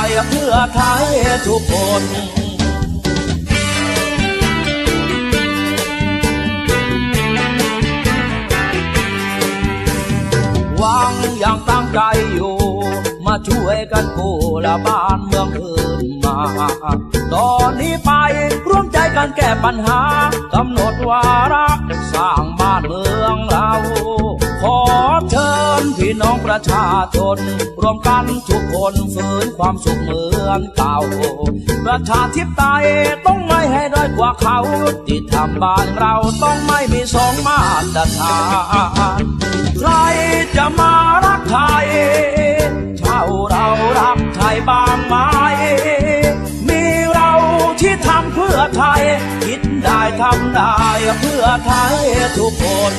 ทำได้เพื่อไทยทุกคนหวังอย่างตั้งใจอยู่ มาช่วยกันกู้ละบ้านเมืองคืนมา ตอนนี้ไปร่วมใจกันแก้ปัญหากำหนดวาระสร้างบ้านเมืองเรา ขอเชิญพี่น้องประชาชนรวมกันทุกคนฝืนความสุขเหมือนเก่า ประชาธิปไตยต้องไม่ให้ด้อยกว่าเขาที่ทำบ้านเราต้องไม่มีสองมาตรฐานใครจะมารักไทยเท่าเรารักไทยบางไหมมีเราที่ทำเพื่อไทย คิดได้ทำได้เพื่อไทยทุกคน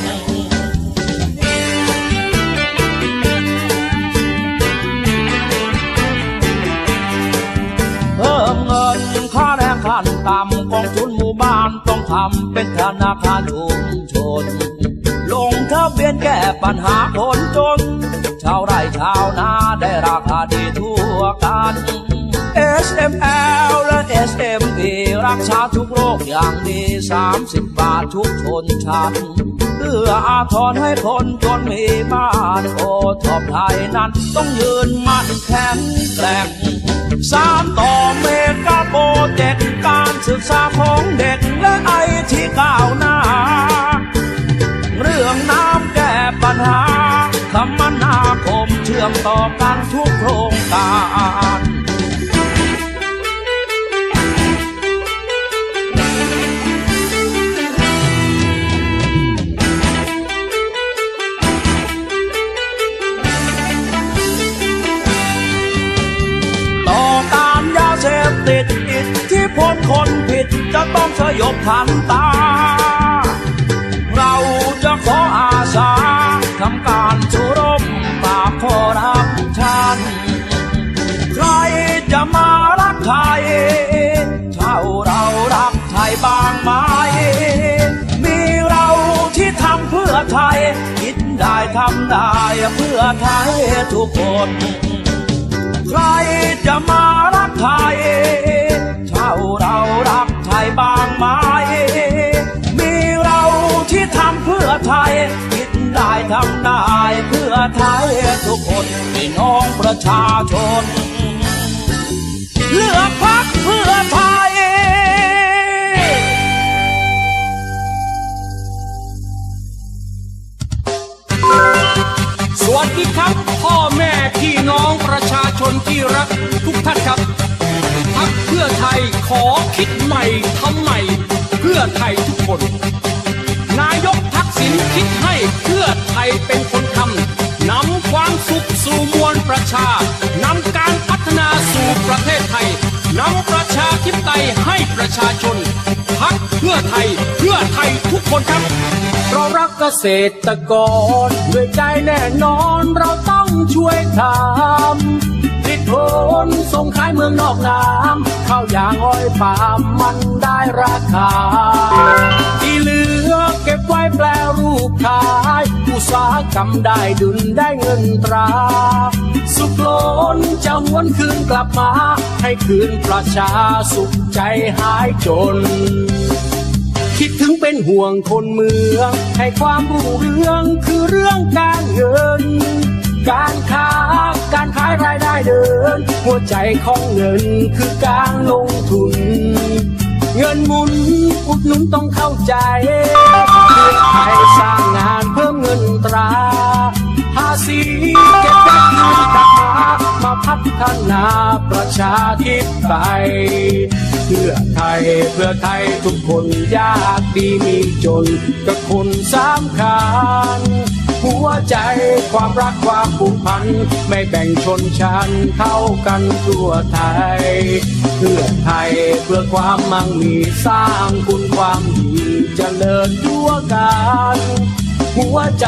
พิ่มเงินค่าแรงขั้นต่ำกองทุนหมู่บ้านต้องทำเป็นธนาคารชุมชน ลงทะเบียนแก้ปัญหาคนจน ชาวไร่ชาวนาได้ราคาดีทั่วกัน SML และ SME รักษาทุกโรคอย่างดี 30 บาททุกชนชั้นเพื่ออาทรให้คนจนมีบ้านโอทอบไทยนั้น ต้องยืนมั่นแข็งแกร่ง สามต่อเมกะโปรเจกต์การศึกษาของเด็กและไอที่ก้าวหน้า เรื่องน้ำแก้ปัญหาคมนาคมเชื่อมต่อกันทุกโครงการ คนผิดจะต้องสยบทันตา เราจะขออาสาทำการสู้รบปราบคอร์รัปชันใครจะมารักไทย เท่าเรารักไทยบางไหมมีเราที่ทำเพื่อไทย คิดได้ทำได้เพื่อไทยทุกคน ใครจะมารักไทยเท่าเรารักไทยบางไหมมีเราที่ทำเพื่อไทยคิดได้ทำได้เพื่อไทยทุกคนพี่น้องประชาชน เลือกพักเพื่อไทย วัสดีครับ พ่อแม่พี่น้องประชาชนที่รักทุกท่านครับพักเพื่อไทยขอคิดใหม่ทำใหม่ เพื่อไทยทุกคน นายกทักษิณคิดให้เพื่อไทยเป็นคนทำนำความสุขสู่มวลประชานำการพัฒนาสู่ประเทศไทยนำประชาธิปไตยให้ประชาชนพักเพื่อไทยเพื่อไทยทุกคนครับ เรารักเกษตรกรด้วยใจแน่นอนเราต้องช่วยทำติดผลส่งขายเมืองนอกน้ำข้าวยางอ้อยปาล์มมันได้ราคา ที่เหลือเก็บไว้แปลรูปขายอุตสาหกรรมได้ดุลได้เงินตรา สุขล้นจะหวนคืนกลับมา ให้คืนประชาสุขใจหายจน คิดถึงเป็นห่วงคนเมือง ให้ความรุ่งเรืองคือเรื่องการเงิน การค้าการขายรายได้เดิน หัวใจของเงินคือการลงทุน เงินหมุนอุดหนุนต้องเข้าใจเพื่อไทยสร้างงานเพิ่มเงินตรา ภาษีเก็บได้คืนกลับมามาพัฒนาประชาธิปไตยเพื่อไทยเพื่อไทยทุกคนยากดีมีจนกับคนสามคัญหัวใจความรักความผูกพัน ไม่แบ่งชนชั้นเท่ากันทั่วไทย เพื่อไทยเพื่อความมั่งมีสร้างคุณความดีจเจริญทั่วกัน หัวใจ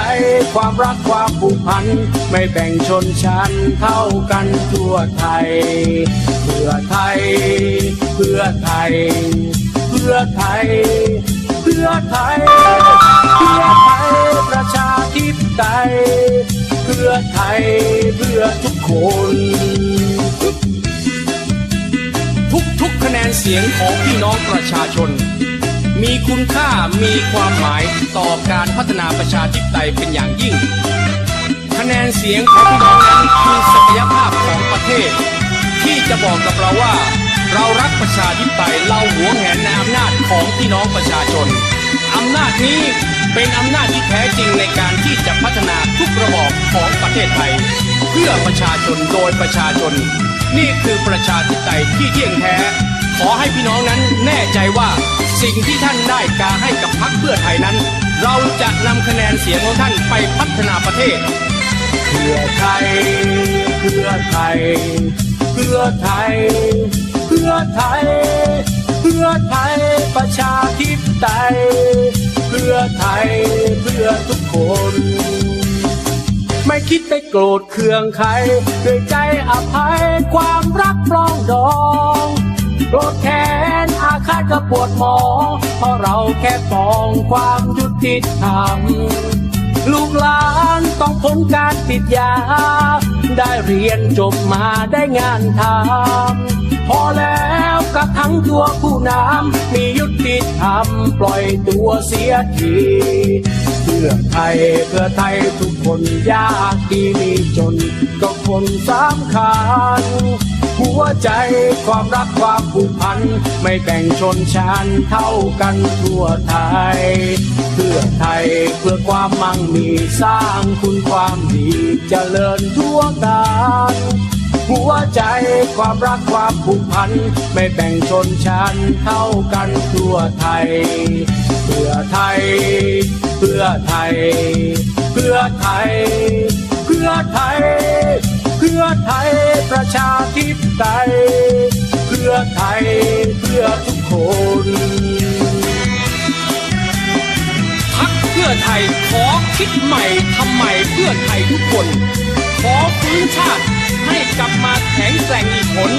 ความรักความผูกพัน ไม่แบ่งชนชั้นเท่ากันทั่วไทย เพื่อไทย เพื่อไทย เพื่อไทย เพื่อไทย เพื่อไทยประชาธิปไตย เพื่อไทยเพื่อทุกคน ทุกทุกคะแนนเสียงของพี่น้องประชาชน มีคุณค่ามีความหมายต่อการพัฒนาประชาธิปไตยเป็นอย่างยิ่ง คะแนนเสียงของพี่น้องนั้นคือศักยภาพของประเทศ ที่จะบอกกับเราว่า เรารักประชาธิปไตยเราหวงแหนในอำนาจของพี่น้องประชาชนอำนาจนี้เป็นอำนาจที่แท้จริงในการที่จะพัฒนาทุกระบอบของประเทศไทย เพื่อประชาชนโดยประชาชน นี่คือประชาธิปไตยที่เที่ยงแท้ ขอให้พี่น้องนั้นแน่ใจว่า สิ่งที่ท่านได้กาให้กับพรรคเพื่อไทยนั้น เราจะนำคะแนนเสียงของท่านไปพัฒนาประเทศ เพื่อไทย เพื่อไทย เพื่อไทย เพื่อไทย เพื่อไทยประชาธิปไตย เพื่อไทยเพื่อทุกคนไม่คิดไปโกรธเคืองใครด้วยใจอภัยความรักปรองดอง โกรธแค้นอาฆาตก็ปวดหมองเพราะเราแค่ปองความยุติธรรมลูกหลานต้องพ้นการติดยา ได้เรียนจบมาได้งานทำพอแล้วกับทั้งตัวผู้นำมียุติธรรมปล่อยตัวเสียทีเพื่อไทยเพื่อไทยทุกคนยากดีมีจนก็คนสำคัญ หัวใจ ความรักความผูกพัน ไม่แบ่งชนชั้นเท่ากันทั่วไทย เพื่อไทยเพื่อความมั่งมีสร้างคุณความดีจเจริญทั่วกันหัวใจความรักความผูกพัน ไม่แบ่งชนชั้นเท่ากันทั่วไทย เพื่อไทย เพื่อไทย เพื่อไทย เพื่อไทย พื่อไทยประชาธิปไตย เพื่อไทยเพื่อทุกคนพักเพื่อไทยขอคิดใหม่ทำใหม่เพื่อไทยทุกคน ขอฟื้นชาติให้กลับมาแข็งแกร่งอีกผล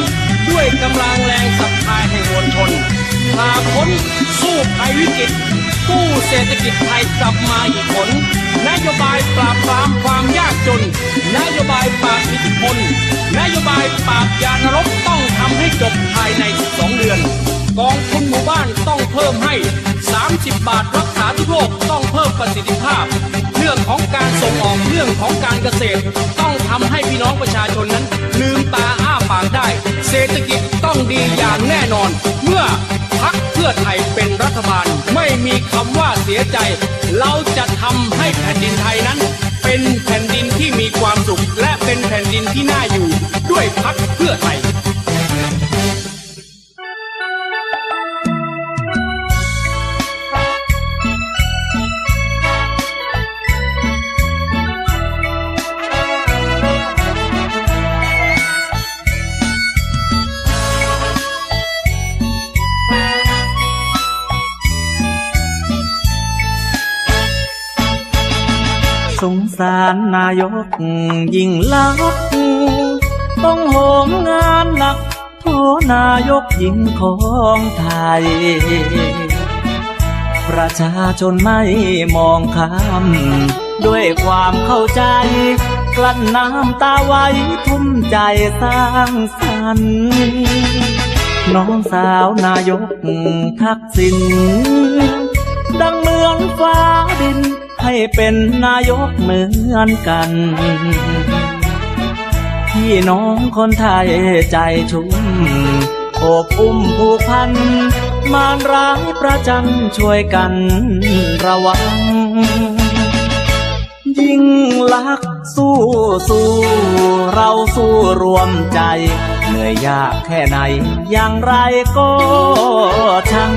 ด้วยกำลังแรงศรัทธาแห่งมวลชนพาพ้นสู้ภัยวิกฤต กู้เศรษฐกิจไทยกลับมาอีกผล นโยบายปราบปรามความยากจน นโยบายปราบอิทธิพล นโยบายปราบยานรกต้องทำให้จบภายใน 12 เดือน กองทุนหมู่บ้านต้องเพิ่มให้ 30 บาทรักษาทุกโรคต้องเพิ่มประสิทธิภาพ รื่องของการส่งออกเรื่องของการเกษตร ต้องทำให้พี่น้องประชาชนนั้น ลืมตาอ้าปากได้ เศรษฐกิจต้องดีอย่างแน่นอน เมื่อพักเพื่อไทยเป็นรัฐบาลไม่มีคำว่าเสียใจ เราจะทำให้แผ่นดินไทยนั้น เป็นแผ่นดินที่มีความสุขและเป็นแผ่นดินที่น่าอยู่ ด้วยพักเพื่อไทยารนายกยิ่งลักษณ์ต้องโหมงานหนักโทนายกหญิงของไทย ประชาชนไม่มองข้ามด้วยความเข้าใจ กลั้นน้ำตาไว้ทุ่มใจสร้างสรรค์น้องสาวนายกทักษิณดังเมือนฟ้าดิน ให้เป็นนายกเหมือนกัน พี่น้องคนไทยใจชุ่มโอบอุ้มผูกพัน มารร้ายประจันช่วยกันระวัง ยิ่งลักสู้สู้เราสู้รวมใจ เหนื่อยยากแค่ไหน อย่างไรก็ช่าง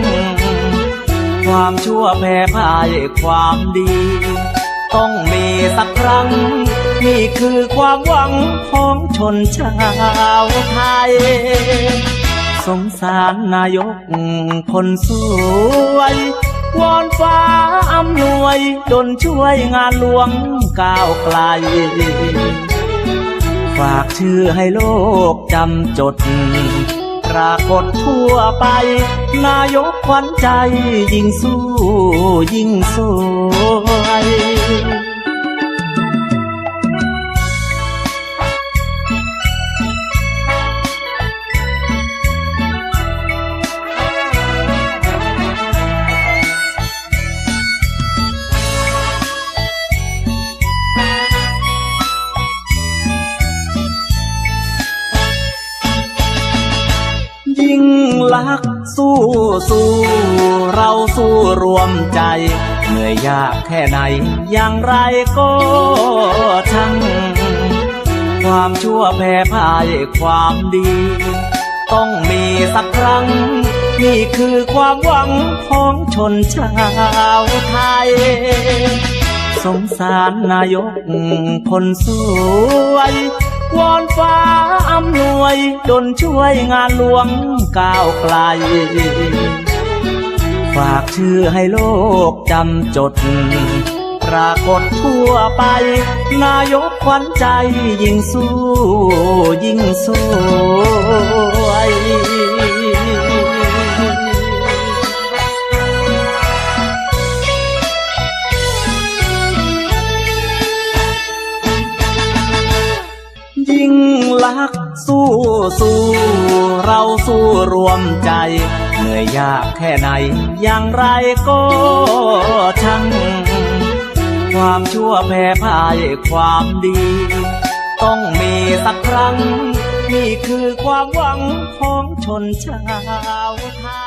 ความชั่วแพ้พ่ายความดี ต้องมีสักครั้ง นี่คือความหวังของชนชาวไทย สงสารนายกคนสวยวอนฟ้าอำนวยดลช่วยงานหลวงก้าวไกล ฝากชื่อให้โลกจำจด ปรากฏทั่วไป นายกขวัญใจยิ่งสู้ยิ่งสู้ มใจ เหนื่อยยากแค่ไหน อย่างไรก็ช่างความชั่วแพ้พ่ายความดี ต้องมีสักครั้ง นี่คือความหวังของชนชาวไทย สงสารนายกคนสวยวอนฟ้าอำนวยดลช่วยงานหลวงก้าวไกล ฝากชื่อให้โลกจำจด ปรากฏทั่วไป นายกขวัญใจยิ่งสู้ยิ่งสวยยิ่งลักสู้สู้ เราสู้รวมใจ เหนื่อยยากแค่ไหน อย่างไรก็ช่างความชั่วแพ้พ่ายความดี ต้องมีสักครั้ง นี่คือความหวังของชนชาวไทย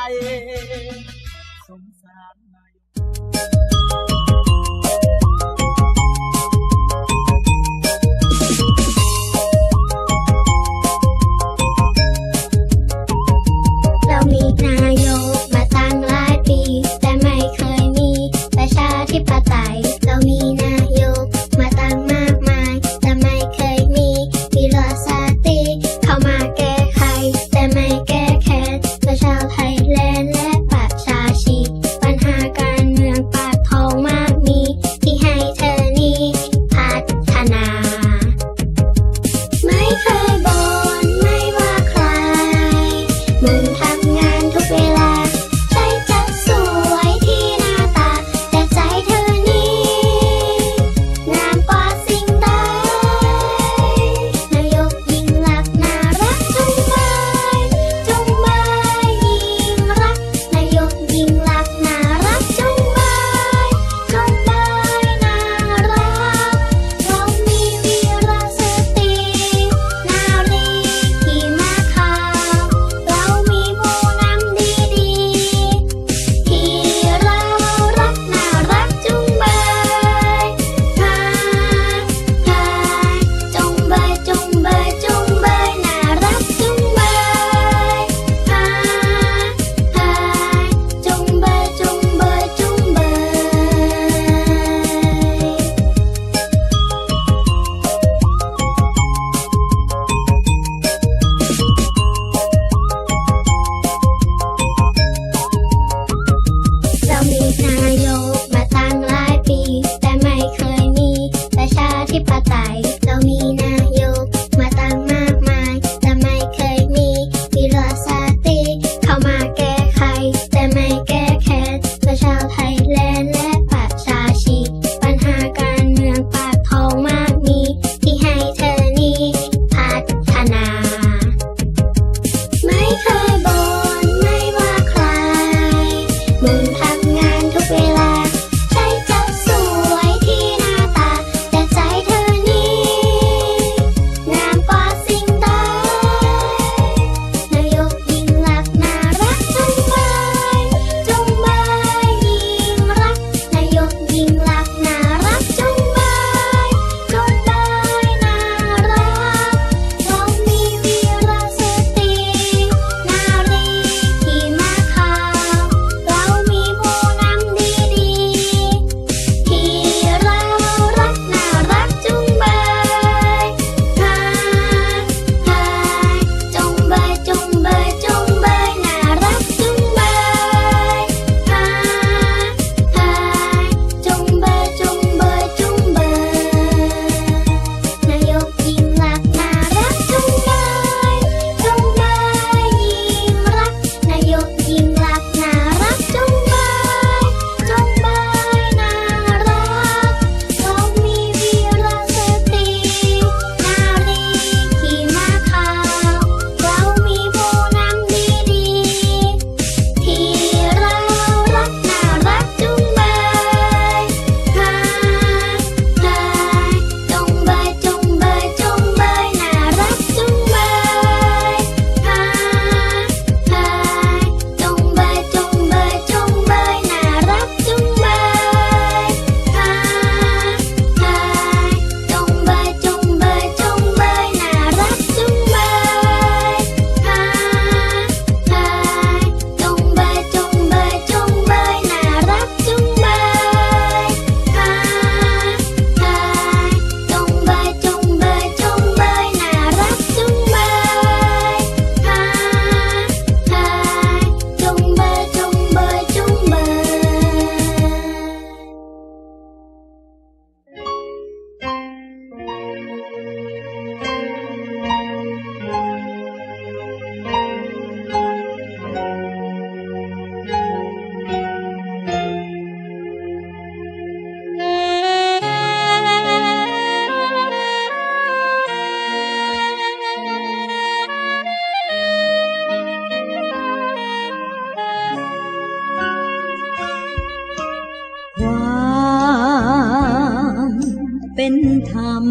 เป็นธรรม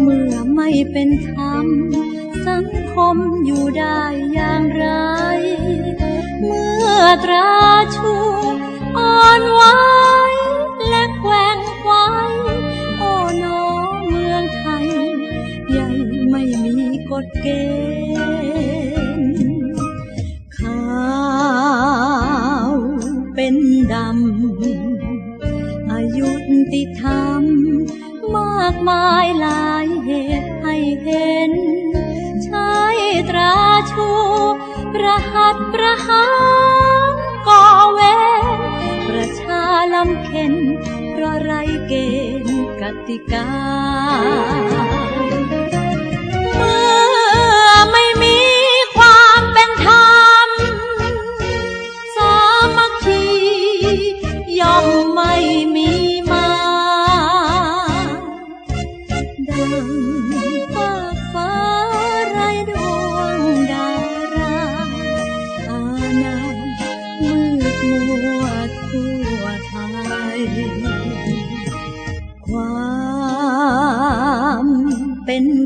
เมื่อไม่เป็นธรรม สังคมอยู่ได้อย่างไร เมื่อตราชูอ่อนหวาน มากมายหลายเหตุให้เห็น ใช้ตราชู ประหัตประหารก่อเวรประชาลำเข็นเพราะไรเกณฑ์กติกา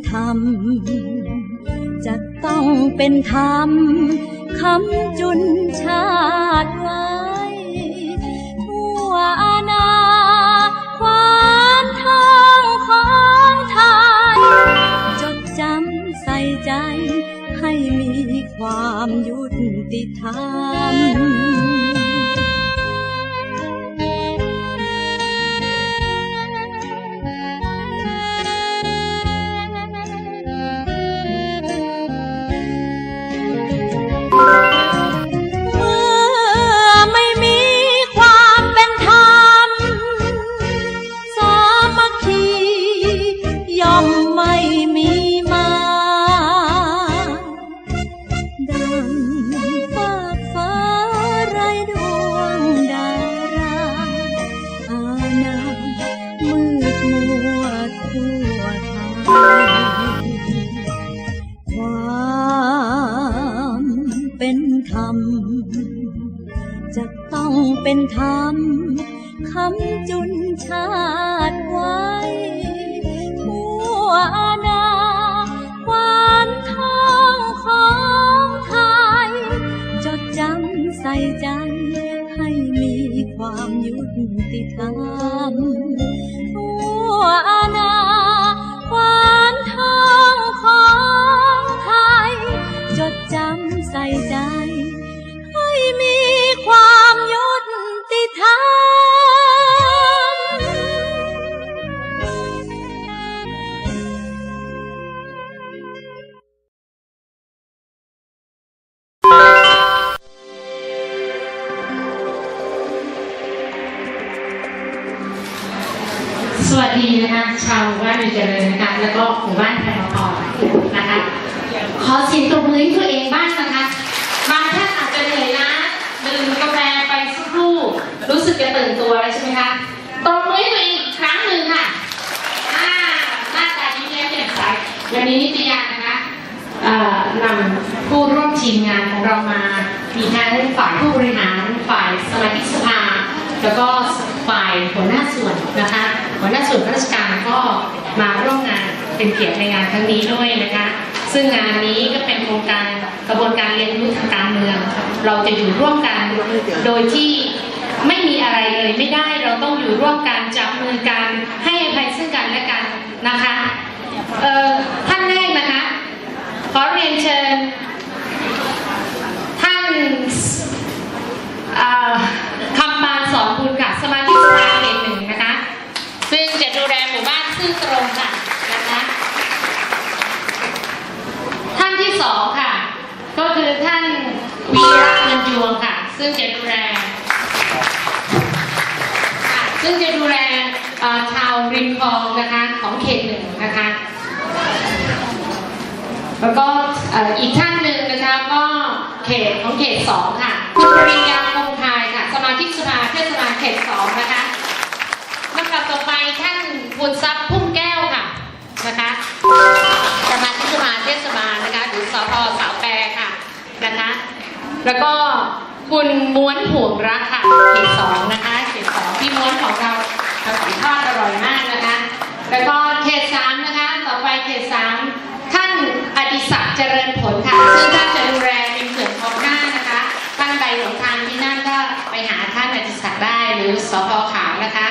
ธรรม จะต้องเป็นธรรมคำจุนชาติไว้ ทั่วอาณาความทองของไทย จดจำใส่ใจให้มีความยุติธรรม นะคะหัวหน้าส่วนราชการก็มาร่วมงานเป็นเกียรติในงานครั้งนี้ด้วยนะคะ ซึ่งงานนี้ก็เป็นโครงการกระบวนการเรียนรู้ทางการเมือง เราจะอยู่ร่วมกันโดยที่ไม่มีอะไรเลยไม่ได้เราต้องอยู่ร่วมกันจับมือกันให้อภัยซึ่งกันและกันนะคะเอ่อท่านแรกนะคะขอเรียนเชิญท่านอ่อคำปาสอนบุญค่ะสมาชิกสภา ซื่อตรงค่ะนะคะท่านที่สองค่ะ ก็คือท่านวีระเงินยวงค่ะ ซึ่งจะดูแลค่ะซึ่งจะดูแลชาวริมคลองนะคะของเขตหนึ่งนะคะแล้วก็อีกท่านหนึ่งนะคะก็เขตของเขตสองค่ะคุณปริญญาคงคายค่ะ สมาชิกสภาเทศบาลเขตสองนะคะลำดับต่อไปท่าน บุญทรัพย์พุ่มแก้วค่ะนะคะสมาชิกสภาเทศบาลนะคะหรือสพสาวแปรค่ะนะคะ แล้วก็คุณม้วนห่วงรักค่ะเขตสองนะคะเขตสองพี่ม้วนของเราเราถ่ายทอดอร่อยมากนะคะ แล้วก็เขตสามนะคะ ต่อไปเขตสามท่านอดิศักดิ์เจริญผลค่ะ ซึ่งท่านจะดูแลเป็นเขื่อนคลองหน้านะคะท่านใดหลงทางที่นั่นก็ไปหาท่านอดิศักดิ์ได้หรือสพขาวนะคะ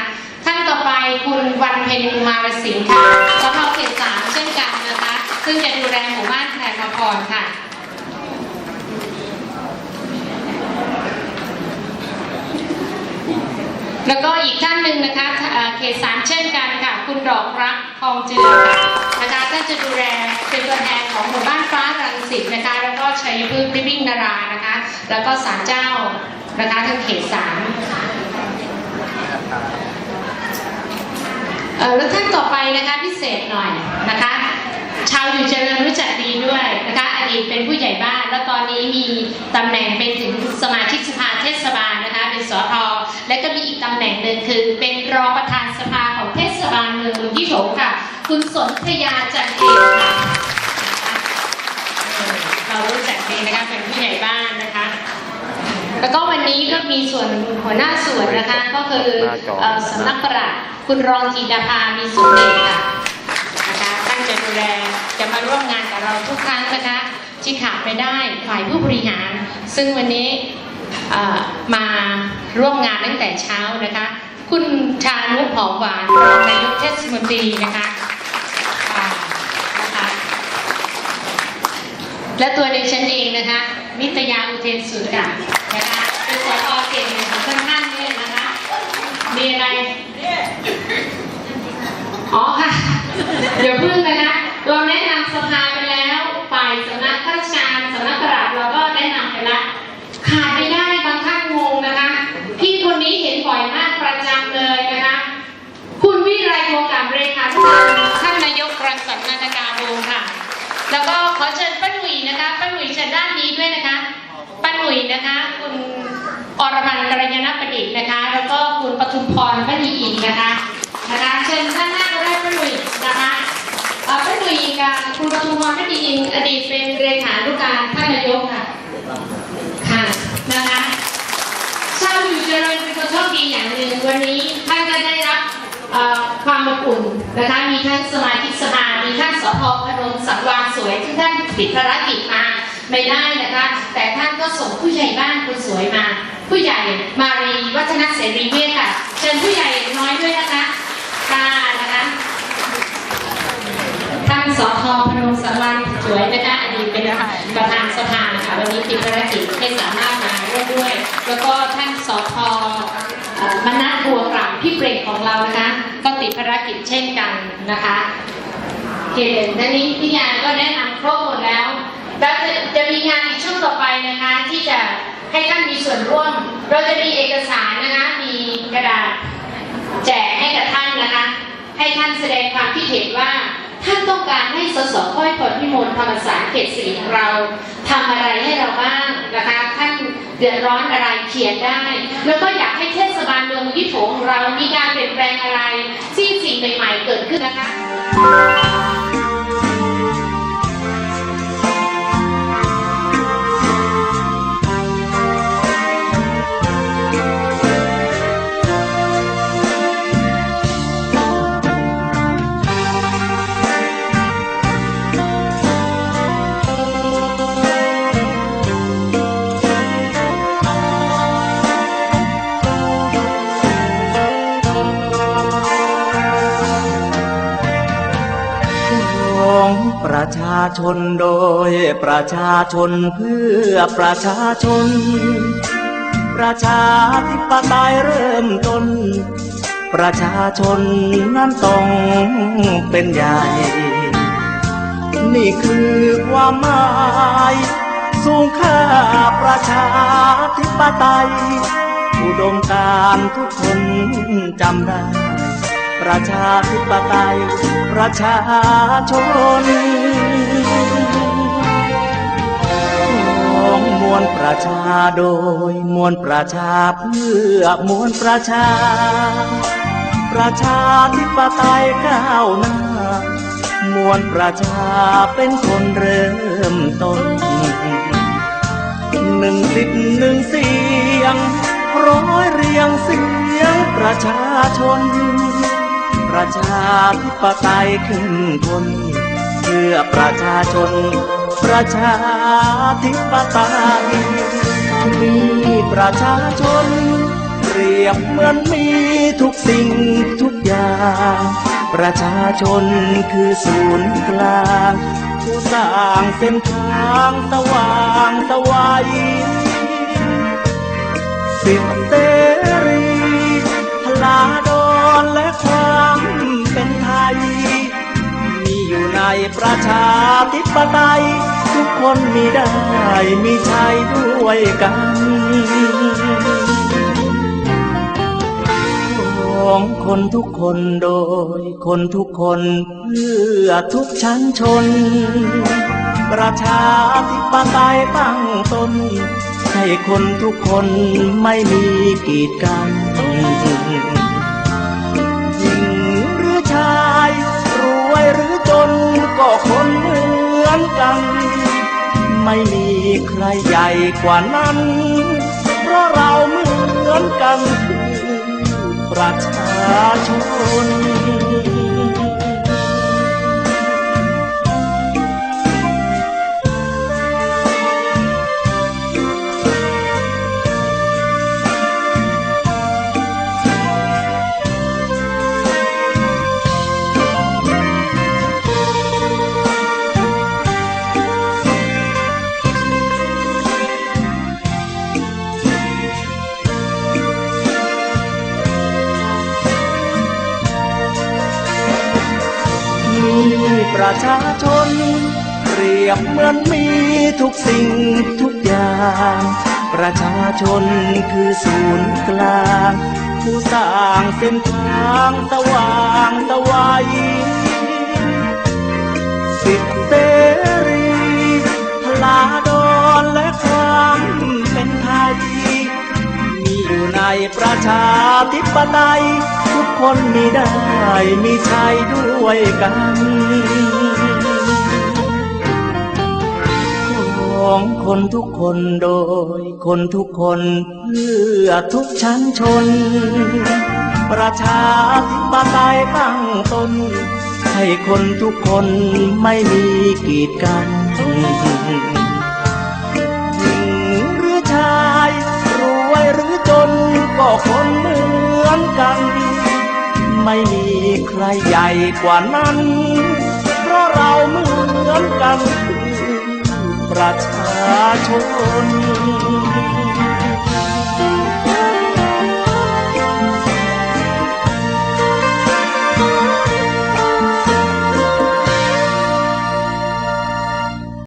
คุณวันเพ็ญกุมารสิงห์ค่ะสพเขตสามเช่นกันนะคะ ซึ่งจะดูแลหมู่บ้านแพรมาพรค่ะแล้วก็อีกท่านหนึ่งนะคะเขตสามเช่นกันค่ะ คุณดอกรักทองเจือค่ะนะคะท่านจะดูแลเป็นตัวแทนของหมู่บ้านฟ้ารังสิตนะคะ แล้วก็ชัยพฤกษ์ริบบิ้งนารานะคะ แล้วก็ศาลเจ้านะคะทั้งเขตสาม เอ่อแล้วท่านต่อไปนะคะพิเศษหน่อยนะคะ ชาวอยู่เจริญรู้จักดีด้วยนะคะอดีตเป็นผู้ใหญ่บ้าน แล้วตอนนี้มีตำแหน่งเป็นถึงสมาชิกสภาเทศบาลนะคะ เป็นสทและก็มีอีกตำแหน่งหนึ่งคือเป็นรองประธานสภาของเทศบาลเมืองยี่โถค่ะ คุณสนธยาจันเกค่ะเออเรารู้จักดีนะคะเป็นผู้ใหญ่บ้านนะคะ แล้วก็วันนี้ก็มีส่วนหัวหน้าส่วนนะคะ ก็คือเอ่อสำนักประหลัดคุณรองจีดาภามีสุเดชค่ะนะคะท่านจะดูแลจะมาร่วมงานกับเราทุกครั้งนะคะที่ขาดไม่ได้ฝ่ายผู้บริหาร ซึ่งวันนี้เอ่อมาร่วมงานตั้งแต่เช้านะคะ คุณชานุหอมหวานรองนายกเทศมนตรีนะคะอ่านะคะและตัวในฉันเองนะคะ นิตยาอุเทนสุดา นะคะเป็นสอเก่งของท่านท่านนี่นะคะมีอะไรอ๋อค่ะเดี๋ยวพึ่งนะคะเราแนะนำสภาไปแล้วฝ่ายสำนักข้าราชการสำนักปลัดเราก็แนะนำไปแล้วขาดไม่ได้บางท่านงงนะคะ พี่คนนี้เห็นบ่อยมากประจำเลยนะคะ คุณวิไลโมกับเรขาธิการท่านนายกรังสรรค์นาฏการวงค่ะ แล้วก็ขอเชิญป้าหนุ่ยนะคะป้าหนุ่ยเชิญด้านนี้ด้วยนะคะ หนุ่ยนะคะคุณอรพันกัลยาณประดิษฐ์นะคะ แล้วก็คุณปทุมพรป้านีอินนะคะนะคะเชิญด้านหน้าก็ได้ป้าหนุ่ยนะคะเออป้าหนุ่ยกับคุณปทุมพรป้านีอินอดีตเป็นเลขานุการท่านนายกค่ะค่ะนะคะชาวอยู่เจริญเป็นคนโชคดีอย่างหนึ่งวันนี้ท่านก็ได้รับความอบอุ่นนะคะมีทั้งสมาชิกสภามีท่านสพพนมสังวานสวยที่ท่านติดภารกิจมา ไม่ได้นะคะ แต่ท่านก็ส่งผู้ใหญ่บ้านคนสวยมา ผู้ใหญ่มารีวัฒนเสรีเวชค่ะเชิญผู้ใหญ่น้อยด้วยนะคะค่ะนะคะท่านสทพนมสังวานสวยนะคะอดีตเป็นประธานสภาค่ะวันนี้ติดภารกิจไม่สามารถมาร่วมด้วย แล้วก็ท่านสทมนัสบัวกลับพี่เปรกของเรานะคะ ก็ติดภารกิจเช่นกันนะคะเกณฑ์ท่านนี้พี่ยาก็แนะนำครบหมดแล้ว แล้วจะจะมีงานในช่วงต่อไปนะคะ ที่จะให้ท่านมีส่วนร่วม เราจะมีเอกสารนะคะ มีกระดาษแจกให้กับท่านนะคะ ให้ท่านแสดงความคิดเห็นว่าท่านต้องการให้สสค่อยพลพิมลธรรมศาสตร์เขตสีของเราทำอะไรให้เราบ้างนะคะ ท่านเดือดร้อนอะไรเขียนได้ แล้วก็อยากให้เทศบาลเมืองยี่โถของเรามีการเปลี่ยนแปลงอะไรที่สิ่งใหม่ๆเกิดขึ้นนะคะาชนโดยประชาชนเพื่อประชาชน ประชาธิปไตยเริ่มต้น ประชาชนนั้นต้องเป็นใหญ่ นี่คือความหมายสูงค่าประชาธิปไตยอุดมการทุกคนจำได้ ประชาธิปไตยประชาชน วลประชาโดย มวลประชาเพื่อมวลประชา ประชาธิปไตยก้าวหน้า มวลประชาเป็นคนเริ่มต้น หนึ่งสิทธิ์หนึ่งเสียง ร้อยเรียงเสียงประชาชน ประชาธิปไตยขึ้นบนเพื่อประชาชน ประชาธิปไตยมีประชาชนเปรียบเหมือนมีทุกสิ่งทุกอย่าง ประชาชนคือศูนย์กลางผู้สร้างเส้นทางสว่างสวัยสิทธิเสรีพลาด ประชาธิปไตย ทุกคนมีได้มีใช้ด้วยกันของคนทุกคนโดย คนทุกคนเพื่อทุกชั้นชน ประชาธิปไตยตั้งตนให้คนทุกคนไม่มีกีดกัน ก็คนเหมือนกัน ไม่มีใครใหญ่กว่านั้น เพราะเราเหมือนกันคือประชาชน ชาชน เปรียบเหมือนมีทุกสิ่งทุกอย่าง ประชาชนคือศูนย์กลาง ผู้สร้างเส้นทางสว่างสวัยสิทธิเสรีพลาดอนและความเป็นไทยมีอยู่ในประชาธิปไตยทุกคนมีได้มีใช้ด้วยกัน ของคนทุกคนโดยคนทุกคนเพื่อทุกชั้นชน ประชาธิปไตยตั้งตน ให้คนทุกคนไม่มีกีดกันหญิงหรือชายรวยหรือจนก็คนเหมือนกัน ไม่มีใครใหญ่กว่านั้น เพราะเราเหมือนกัน ประชาชน